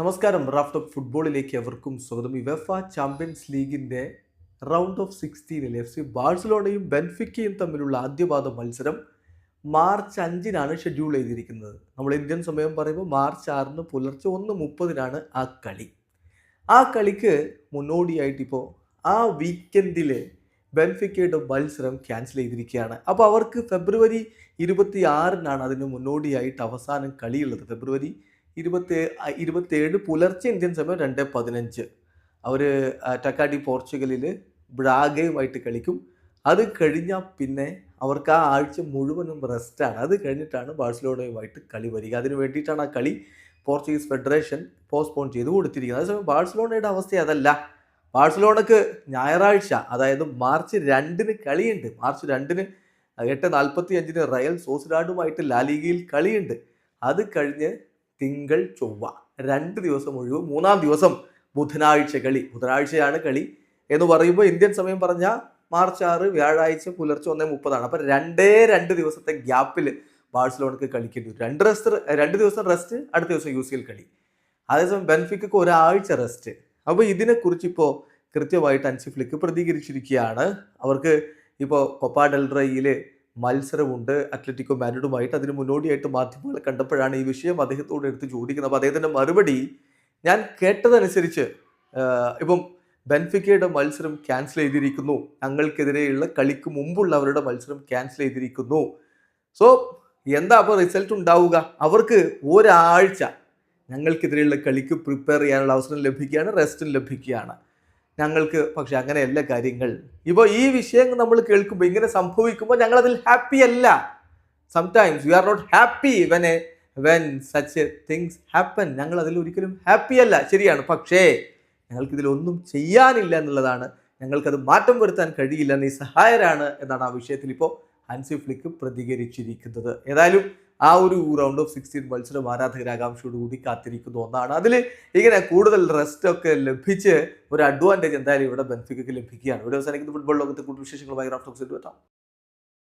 നമസ്കാരം Raf talk ഫുട്ബോളിലേക്ക് എവർക്കും സ്വാഗതം. യുവഫ ചാമ്പ്യൻസ് ലീഗിന്റെ റൗണ്ട് ഓഫ് സിക്സ്റ്റീനിൽ എഫ് സി ബാഴ്സലോണയും ബെൻഫിക്കയും തമ്മിലുള്ള ആദ്യപാദ മത്സരം മാർച്ച് അഞ്ചിനാണ് ഷെഡ്യൂൾ ചെയ്തിരിക്കുന്നത്. നമ്മൾ ഇന്ത്യൻ സമയം പറയുമ്പോൾ മാർച്ച് ആറിന് പുലർച്ചെ ഒന്ന് മുപ്പതിനാണ് ആ കളി. ആ കളിക്ക് മുന്നോടിയായിട്ടിപ്പോൾ ആ വീക്കെൻഡിൽ ബെൻഫിക്കയുടെ മത്സരം ക്യാൻസൽ ചെയ്തിരിക്കുകയാണ്. അപ്പോൾ അവർക്ക് ഫെബ്രുവരി ഇരുപത്തി ആറിനാണ് അതിന് മുന്നോടിയായിട്ട് അവസാനം കളിയുള്ളത്. ഫെബ്രുവരി ഇരുപത്തി ഇരുപത്തേഴ് പുലർച്ചെ ഇന്ത്യൻ സമയം രണ്ട് പതിനഞ്ച്. അവർ ടക്കാടി പോർച്ചുഗലിൽ ബ്രാഗയുമായിട്ട് കളിക്കും. അത് കഴിഞ്ഞാൽ പിന്നെ അവർക്ക് ആ ആഴ്ച മുഴുവനും റെസ്റ്റാണ്. അത് കഴിഞ്ഞിട്ടാണ് ബാഴ്സലോണയുമായിട്ട് കളി വരിക. അതിന് വേണ്ടിയിട്ടാണ് ആ കളി പോർച്ചുഗീസ് ഫെഡറേഷൻ പോസ്റ്റ്പോൺ ചെയ്ത് കൊടുത്തിരിക്കുന്നത്. അതേസമയം ബാഴ്സലോണയുടെ അവസ്ഥ അതല്ല. ബാഴ്സലോണക്ക് ഞായറാഴ്ച അതായത് മാർച്ച് രണ്ടിന് കളിയുണ്ട്. മാർച്ച് രണ്ടിന് എട്ട് നാൽപ്പത്തി അഞ്ചിന് റയൽ സോസിഡാഡുമായിട്ട് ലാലിഗയിൽ കളിയുണ്ട്. അത് കഴിഞ്ഞ് തിങ്കൾ ചൊവ്വ. രണ്ട് ദിവസം ഒഴിവ് മൂന്നാം ദിവസം ബുധനാഴ്ച കളി. ബുധനാഴ്ചയാണ് കളി എന്ന് പറയുമ്പോൾ ഇന്ത്യൻ സമയം പറഞ്ഞാൽ മാർച്ച് ആറ് വ്യാഴാഴ്ച പുലർച്ചെ ഒന്നേ മുപ്പതാണ്. അപ്പം രണ്ടേ രണ്ട് ദിവസത്തെ ഗ്യാപ്പിൽ ബാഴ്സലോണക്ക് കളിക്കേണ്ടി വരും. രണ്ട് റെസ്റ്റ് രണ്ട് ദിവസം റെസ്റ്റ് അടുത്ത ദിവസം യു കളി. അതേസമയം ബെൻഫിക്ക് ഒരാഴ്ച റെസ്റ്റ് അപ്പോൾ ഇതിനെക്കുറിച്ച് ഇപ്പോൾ കൃത്യമായിട്ട് അൻസിഫ്ലിക്ക് പ്രതികരിച്ചിരിക്കുകയാണ്. അവർക്ക് ഇപ്പോൾ കൊപ്പ ഡെൽറയിൽ മത്സരമുണ്ട്. അത്ലറ്റിക്കോ മാരിഡുമായിട്ട് അതിന് മുന്നോടിയായിട്ട് മാധ്യമങ്ങളെ കണ്ടപ്പോഴാണ് ഈ വിഷയം അദ്ദേഹത്തോട് എടുത്ത് ചോദിക്കുന്നത്. അപ്പോൾ അദ്ദേഹത്തിന്റെ മറുപടി ഞാൻ കേട്ടതനുസരിച്ച് ഇപ്പം ബെൻഫിക്കയുടെ മത്സരം ക്യാൻസൽ ചെയ്തിരിക്കുന്നു. ഞങ്ങൾക്കെതിരെയുള്ള കളിക്ക് മുമ്പുള്ള അവരുടെ മത്സരം ക്യാൻസൽ ചെയ്തിരിക്കുന്നു. സോ എന്താ അപ്പോൾ റിസൾട്ട് ഉണ്ടാവുക? അവർക്ക് ഒരാഴ്ച ഞങ്ങൾക്കെതിരെയുള്ള കളിക്ക് പ്രിപ്പയർ ചെയ്യാനുള്ള അവസരം ലഭിക്കുകയാണ് റെസ്റ്റും ലഭിക്കുകയാണ്. ഞങ്ങൾക്ക് പക്ഷെ അങ്ങനെയല്ല കാര്യങ്ങൾ. ഇപ്പോൾ ഈ വിഷയം നമ്മൾ കേൾക്കുമ്പോൾ ഇങ്ങനെ സംഭവിക്കുമ്പോൾ ഞങ്ങൾ അതിൽ ഹാപ്പി അല്ല. Sometimes you are not happy when a when such things happen ഞങ്ങൾ അതിൽ ഒരിക്കലും ഹാപ്പി അല്ല. ശരിയാണ്. പക്ഷേ ഞങ്ങൾക്ക് ഇതിലൊന്നും ചെയ്യാനില്ല എന്നുള്ളതാണ്. ഞങ്ങൾക്കത് മാറ്റം വരുത്താൻ കഴിയില്ല. നിസ്സഹായരാണ് എന്നാണ് ആ വിഷയത്തിൽ ഇപ്പോൾ ഹൻസി ഫ്ലിക്ക് പ്രതികരിച്ചിരിക്കുന്നത്. ഏതായാലും ആ ഒരു റൗണ്ട് ഓഫ് സിക്സ്റ്റീൻ മത്സരം ആരാധകർ ആകാംക്ഷയോടുകൂടി കാത്തിരിക്കുന്ന ഒന്നാണ്. അതിൽ ഇങ്ങനെ കൂടുതൽ റെസ്റ്റ് ഒക്കെ ലഭിച്ച് ഒരു അഡ്വാന്റേജ് എന്തായാലും ഇവിടെ ബെൻഫിക്കയ്ക്ക് ലഭിക്കുകയാണ്. ഇവിടെ അവസാനിക്കുന്ന ഫുട്ബോൾ ലോകത്തെ കൂടുതൽ വിശേഷങ്ങളുമായി റാഫ്റ്റോക്സിൽ എത്താം